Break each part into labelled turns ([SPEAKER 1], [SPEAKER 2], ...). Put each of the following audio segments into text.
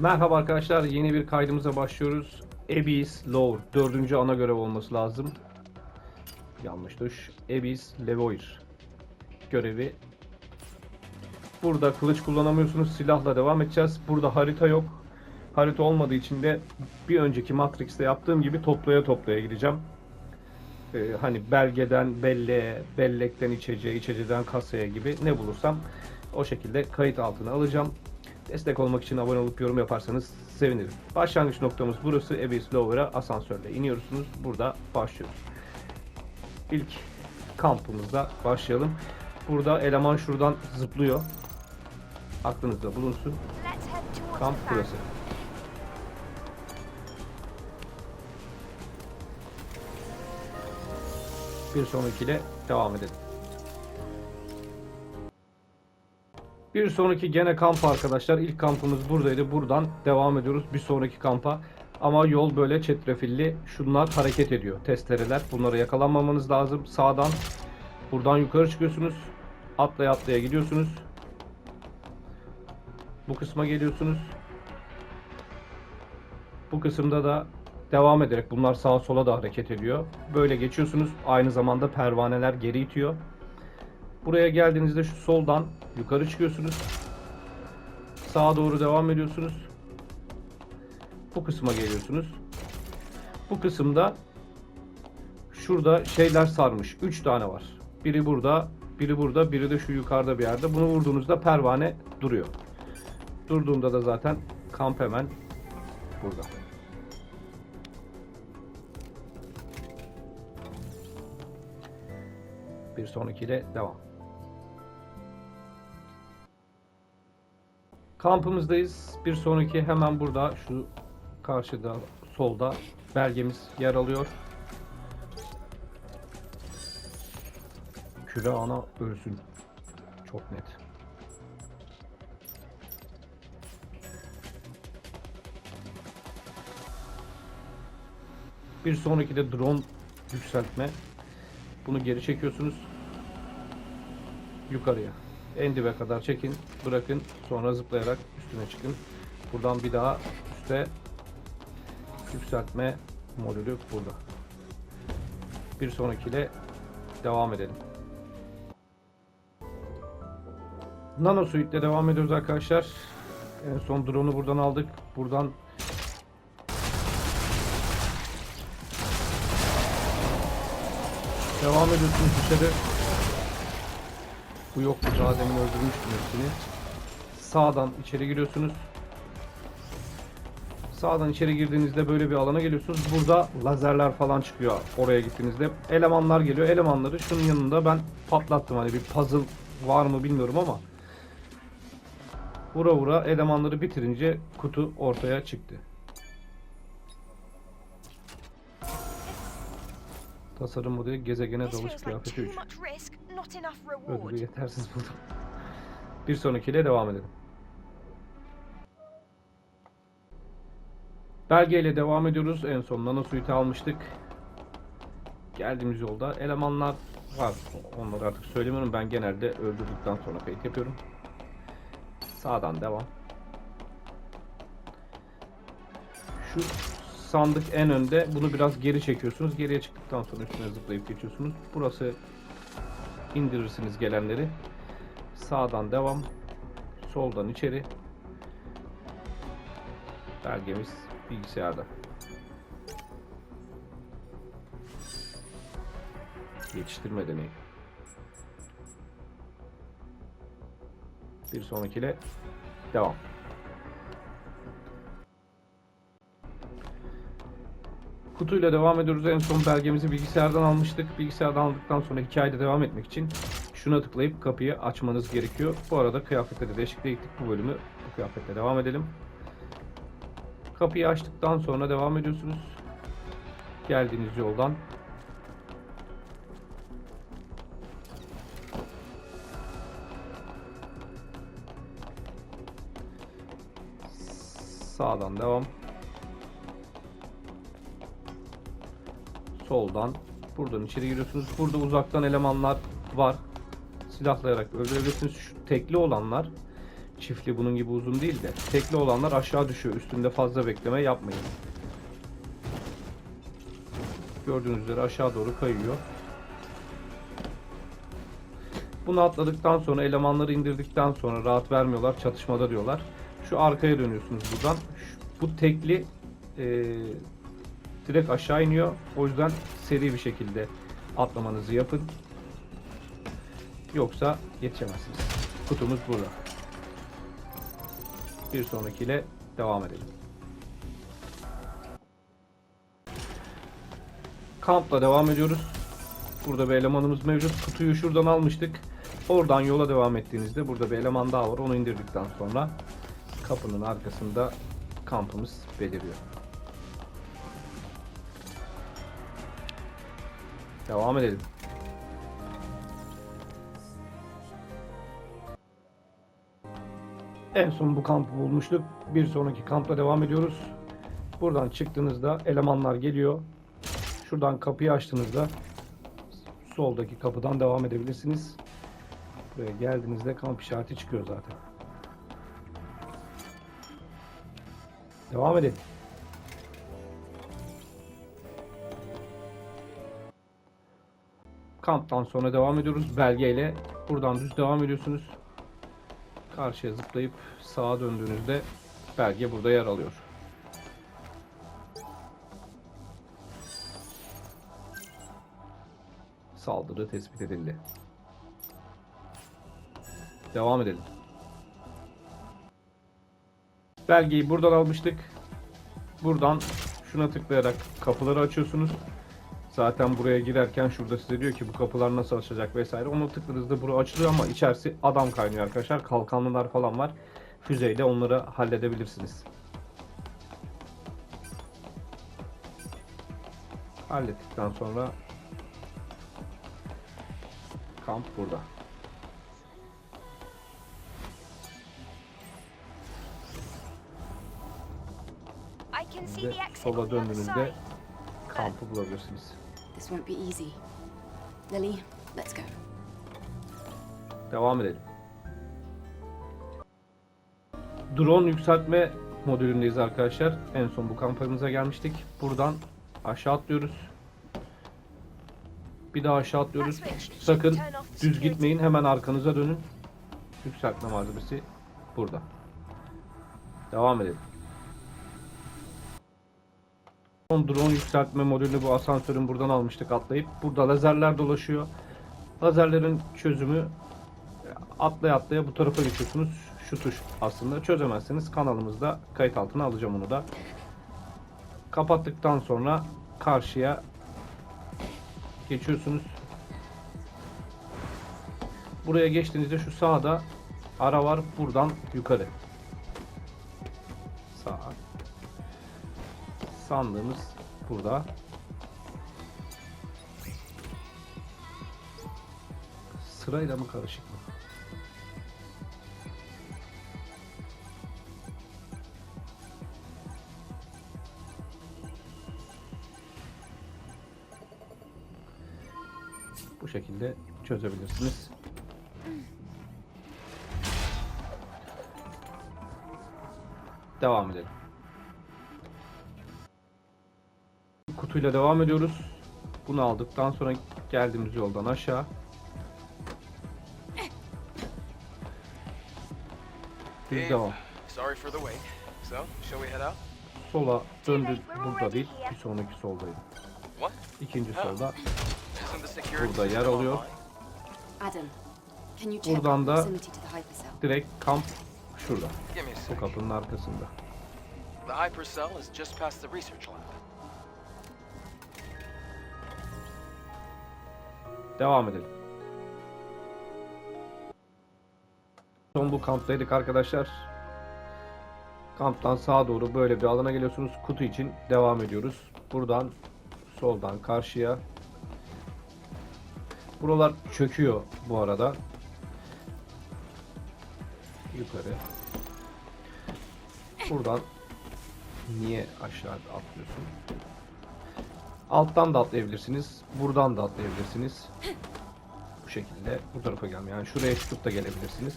[SPEAKER 1] Merhaba arkadaşlar, yeni bir kaydımıza başlıyoruz. Abyss Lower, dördüncü ana görev olması lazım. Yanlış tuş. Abyss Levoir görevi. Burada kılıç kullanamıyorsunuz, silahla devam edeceğiz. Burada harita yok. Harita olmadığı için de bir önceki Matrix'te yaptığım gibi toplaya toplaya gideceğim. Ee, hani belgeden belleğe, bellekten içeceğe, içeceden kasaya gibi ne bulursam o şekilde kayıt altına alacağım. Destek olmak için abone olup yorum yaparsanız sevinirim. Başlangıç noktamız burası. Abyss Lower'a asansörle iniyorsunuz. Burada başlıyoruz. İlk kampımızda başlayalım. Burada eleman şuradan zıplıyor. Aklınızda bulunsun. Kamp burası. Bir sonrakiyle devam edelim. Bir sonraki gene kamp arkadaşlar. İlk kampımız buradaydı. Buradan devam ediyoruz bir sonraki kampa. Ama yol böyle çetrefilli. Şunlar hareket ediyor. Testereler. Bunlara yakalanmamanız lazım. Sağdan buradan yukarı çıkıyorsunuz. Atlaya atlaya gidiyorsunuz. Bu kısma geliyorsunuz. Bu kısımda da devam ederek bunlar sağa sola da hareket ediyor. Böyle geçiyorsunuz. Aynı zamanda pervaneler geri itiyor. Buraya geldiğinizde şu soldan yukarı çıkıyorsunuz. Sağa doğru devam ediyorsunuz. Bu kısma geliyorsunuz. Bu kısımda şurada şeyler sarmış. 3 tane var. Biri burada, biri burada, biri de şu yukarıda bir yerde. Bunu vurduğunuzda pervane duruyor. Durduğunda da zaten kamp hemen burada. Bir sonrakiyle devam. Kampımızdayız. Bir sonraki hemen burada şu karşıda solda belgemiz yer alıyor. Küre ana ölsün. Çok net. Bir sonraki de drone yükseltme. Bunu geri çekiyorsunuz. Yukarıya. En dibe kadar çekin. Bırakın. Sonra zıplayarak üstüne çıkın. Buradan bir daha üste yükseltme modülü burada. Bir sonrakiyle devam edelim. Nano Suite'le devam ediyoruz arkadaşlar. En son drone'u buradan aldık. Buradan Devam ediyorsunuz dışarı. Bu yoktu daha demin öldürmüştüm hepsini. Sağdan içeri giriyorsunuz. Sağdan içeri girdiğinizde böyle bir alana geliyorsunuz. Burada lazerler falan çıkıyor oraya gittiğinizde. Elemanlar geliyor. Elemanları şunun yanında ben patlattım. Hani bir puzzle var mı bilmiyorum ama. Vura vura elemanları bitirince kutu ortaya çıktı. Tasarım modeli gezegene dalış kıyafeti
[SPEAKER 2] too
[SPEAKER 1] 3. Ödülü yetersiz buldum. Bir sonrakiyle devam edelim. Belgeyle devam ediyoruz. En son nano suite almıştık. Geldiğimiz yolda elemanlar var. Onları artık söylemiyorum. Ben genelde öldürdükten sonra kayıt yapıyorum. Sağdan devam. Şu sandık en önde. Bunu biraz geri çekiyorsunuz. Geriye çıktıktan sonra üstüne zıplayıp geçiyorsunuz. Burası indirirsiniz gelenleri. Sağdan devam. Soldan içeri. Belgemiz bilgisayarda. Yetiştirme deneyi. Bir sonrakiyle devam. Kutuyla devam ediyoruz. En son belgemizi bilgisayardan almıştık. Bilgisayardan aldıktan sonra hikayede devam etmek için şuna tıklayıp kapıyı açmanız gerekiyor. Bu arada kıyafette de değişikliğe gittik bu bölümü. Bu kıyafetle devam edelim. Kapıyı açtıktan sonra devam ediyorsunuz. Geldiğiniz yoldan. Sağdan devam. Soldan. Buradan içeri giriyorsunuz. Burada uzaktan elemanlar var. Silahlayarak öldürebilirsiniz. Şu tekli olanlar çiftli bunun gibi uzun değil de tekli olanlar aşağı düşüyor. Üstünde fazla bekleme yapmayın. Gördüğünüz üzere aşağı doğru kayıyor. Bunu atladıktan sonra elemanları indirdikten sonra rahat vermiyorlar çatışmada diyorlar. Şu arkaya dönüyorsunuz buradan. Şu- bu tekli e, direkt aşağı iniyor. O yüzden seri bir şekilde atlamanızı yapın. Yoksa yetişemezsiniz. Kutumuz burada. Bir sonrakiyle devam edelim. Kampla devam ediyoruz. Burada bir elemanımız mevcut. Kutuyu şuradan almıştık. Oradan yola devam ettiğinizde burada bir eleman daha var. Onu indirdikten sonra kapının arkasında kampımız beliriyor. Devam edelim. En son bu kampı bulmuştuk. Bir sonraki kampla devam ediyoruz. Buradan çıktığınızda elemanlar geliyor. Şuradan kapıyı açtığınızda soldaki kapıdan devam edebilirsiniz. Buraya geldiğinizde kamp işareti çıkıyor zaten. Devam edelim. Kamptan sonra devam ediyoruz. Belgeyle buradan düz devam ediyorsunuz. Karşıya zıplayıp sağa döndüğünüzde belge burada yer alıyor. Saldırı tespit edildi. Devam edelim. Belgeyi buradan almıştık. Buradan şuna tıklayarak kapıları açıyorsunuz. Zaten buraya girerken şurada size diyor ki bu kapılar nasıl açılacak vesaire. Onu tıkladığınızda bura açılıyor ama içerisi adam kaynıyor arkadaşlar. Kalkanlılar falan var. Füzeyle onları halledebilirsiniz. Hallettikten sonra kamp burada. Şimdi sola döndüğünüzde kampı bulabilirsiniz.
[SPEAKER 3] This won't be easy. Lily, let's go.
[SPEAKER 1] Devam edelim. Drone yükseltme modülündeyiz arkadaşlar. En son bu kampanyamıza gelmiştik. Buradan aşağı atlıyoruz. Bir daha aşağı atlıyoruz. Sakın düz gitmeyin. Hemen arkanıza dönün. Yükseltme malzemesi burada. Devam edelim. Son drone yükseltme modülünü bu asansörün buradan almıştık atlayıp. Burada lazerler dolaşıyor. Lazerlerin çözümü atlaya atlaya bu tarafa geçiyorsunuz. Şu tuş aslında çözemezseniz kanalımızda kayıt altına alacağım onu da. Kapattıktan sonra karşıya geçiyorsunuz. Buraya geçtiğinizde şu sağda ara var buradan yukarı. Sağ. Sandığımız burada. Sırayla mı karışık mı? Bu şekilde çözebilirsiniz. Devam edelim. Kutuyla devam ediyoruz. Bunu aldıktan sonra geldiğimiz yoldan aşağı. Düz
[SPEAKER 4] Dave,
[SPEAKER 1] devam.
[SPEAKER 4] sorry for the wait. So, shall we head out?
[SPEAKER 1] Sola döndü burada değil. Bir sonraki soldaydı.
[SPEAKER 4] What?
[SPEAKER 1] İkinci solda. Burada yer alıyor.
[SPEAKER 4] online?
[SPEAKER 3] Adam, can you check
[SPEAKER 1] Buradan da-? Direkt kamp şurada. Bu kapının arkasında.
[SPEAKER 4] The hypercell is just past the research lab.
[SPEAKER 1] Devam edelim. Son bu kamptaydık arkadaşlar. Kamptan sağa doğru böyle bir alana geliyorsunuz. Kutu için devam ediyoruz. Buradan soldan karşıya. Buralar çöküyor bu arada. Yukarı. Buradan niye aşağı atlıyorsun? Alttan da atlayabilirsiniz. Buradan da atlayabilirsiniz. Bu şekilde bu tarafa gelme. Yani şuraya çıkıp da gelebilirsiniz.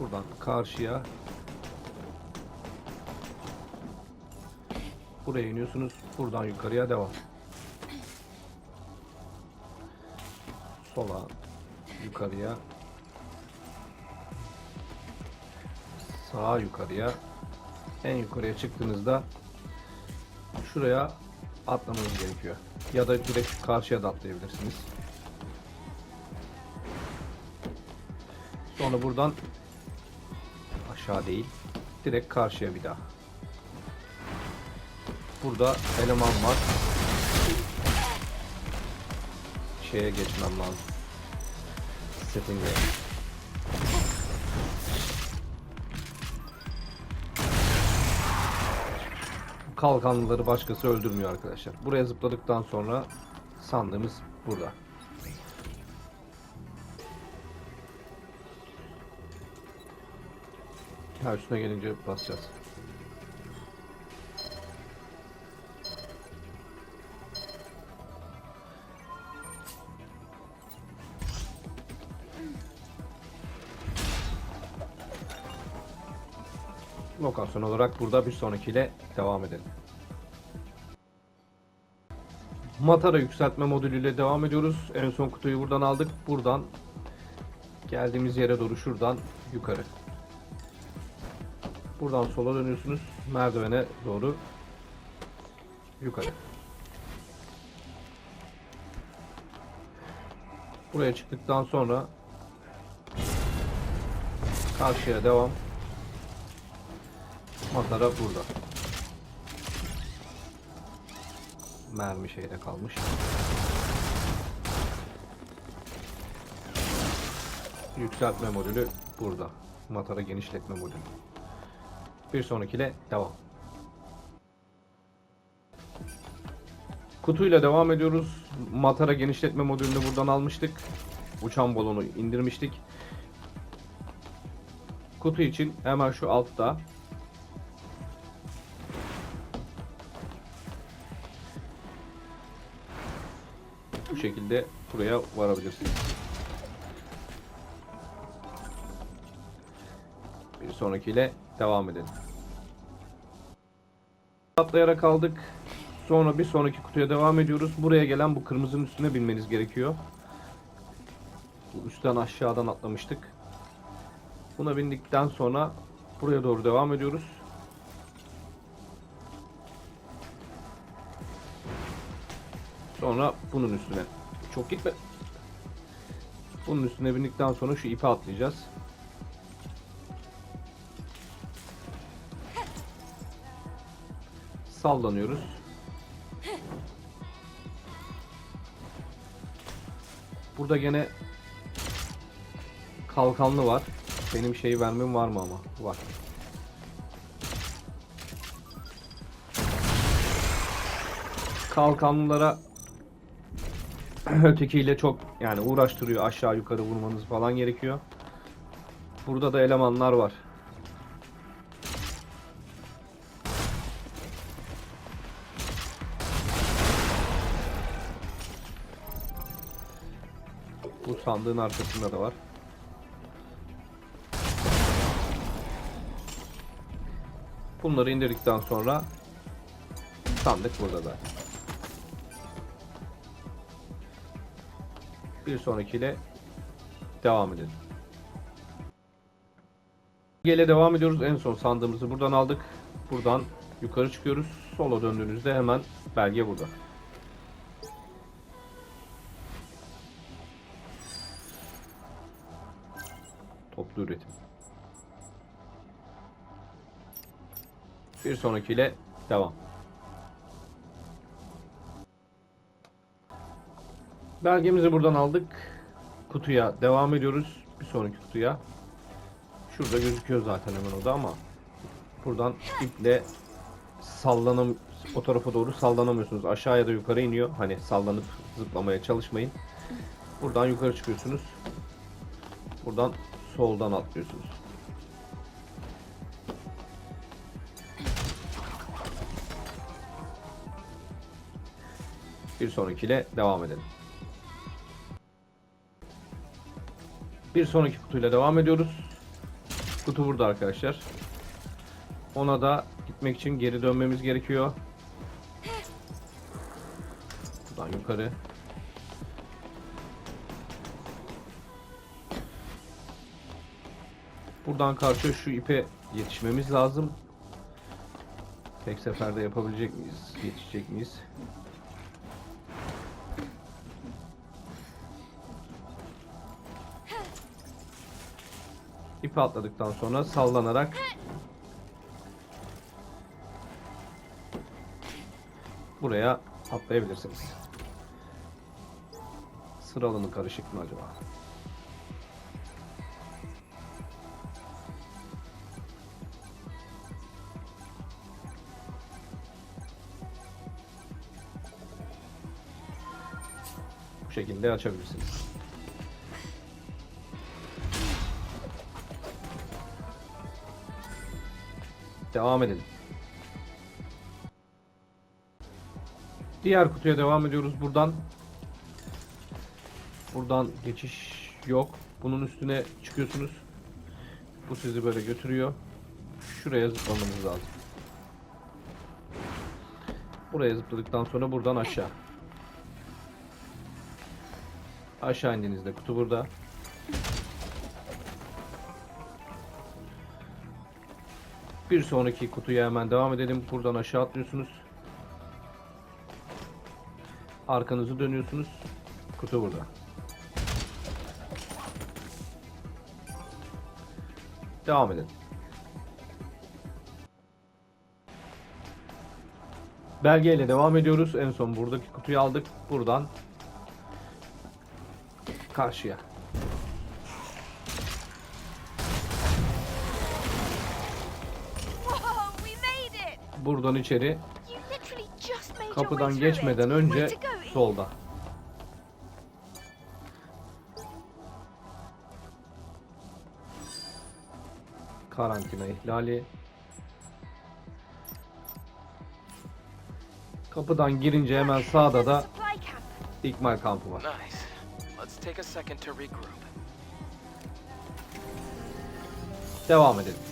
[SPEAKER 1] Buradan karşıya. Buraya iniyorsunuz. Buradan yukarıya devam. Sola. Yukarıya. Sağa yukarıya. En yukarıya çıktığınızda şuraya atlamanız gerekiyor. Ya da direkt karşıya da atlayabilirsiniz. Sonra buradan aşağı değil. Direkt karşıya bir daha. Burada eleman var. Şeye geçmem lazım. Setting'e. Kalkanlıları başkası öldürmüyor arkadaşlar. Buraya zıpladıktan sonra sandığımız burada. Ha üstüne gelince basacağız. Lokasyon olarak burada bir sonrakiyle devam edelim. Matara yükseltme modülüyle devam ediyoruz. En son kutuyu buradan aldık. Buradan geldiğimiz yere doğru şuradan yukarı. Buradan sola dönüyorsunuz. Merdivene doğru yukarı. Buraya çıktıktan sonra karşıya devam. Matara burada. Mermi şeyde kalmış. Yükseltme modülü burada. Matara genişletme modülü. Bir sonrakiyle devam. Kutuyla devam ediyoruz. Matara genişletme modülünü buradan almıştık. Uçan balonu indirmiştik. Kutu için hemen şu altta şekilde buraya varabilirsiniz. Bir sonrakiyle devam edelim. Atlayarak aldık. Sonra bir sonraki kutuya devam ediyoruz. Buraya gelen bu kırmızının üstüne binmeniz gerekiyor. Bu üstten aşağıdan atlamıştık. Buna bindikten sonra buraya doğru devam ediyoruz. Sonra bunun üstüne. Çok gitme. Bunun üstüne bindikten sonra şu ipe atlayacağız. Sallanıyoruz. Burada gene kalkanlı var. Benim şeyi vermem var mı ama? Var. Kalkanlılara ötekiyle çok yani uğraştırıyor. Aşağı yukarı vurmanız falan gerekiyor. Burada da elemanlar var. Bu sandığın arkasında da var. Bunları indirdikten sonra sandık burada da. Bir sonrakiyle devam edelim. Gele devam ediyoruz. En son sandığımızı buradan aldık. Buradan yukarı çıkıyoruz. Sola döndüğünüzde hemen belge burada. Toplu üretim. Bir sonrakiyle devam. Belgemizi buradan aldık. Kutuya devam ediyoruz. Bir sonraki kutuya. Şurada gözüküyor zaten hemen o ama buradan iple sallanam o tarafa doğru sallanamıyorsunuz. Aşağıya da yukarı iniyor. Hani sallanıp zıplamaya çalışmayın. Buradan yukarı çıkıyorsunuz. Buradan soldan atlıyorsunuz. Bir sonrakiyle devam edelim. Bir sonraki kutuyla devam ediyoruz. Kutu burada arkadaşlar. Ona da gitmek için geri dönmemiz gerekiyor. Buradan yukarı. Buradan karşı şu ipe yetişmemiz lazım. Tek seferde yapabilecek miyiz? Yetişecek miyiz? İpi atladıktan sonra sallanarak buraya atlayabilirsiniz. Sıralı mı karışık mı acaba? Bu şekilde açabilirsiniz. Devam edelim. Diğer kutuya devam ediyoruz buradan. Buradan geçiş yok. Bunun üstüne çıkıyorsunuz. Bu sizi böyle götürüyor. Şuraya zıplamanız lazım. Buraya zıpladıktan sonra buradan aşağı. Aşağı indiğinizde kutu burada. Bir sonraki kutuya hemen devam edelim. Buradan aşağı atlıyorsunuz. Arkanızı dönüyorsunuz. Kutu burada. Devam edin. Belgeyle devam ediyoruz. En son buradaki kutuyu aldık. Buradan karşıya. Buradan içeri kapıdan geçmeden önce solda. Karantina ihlali. Kapıdan girince hemen sağda da ikmal kampı var. Devam edelim.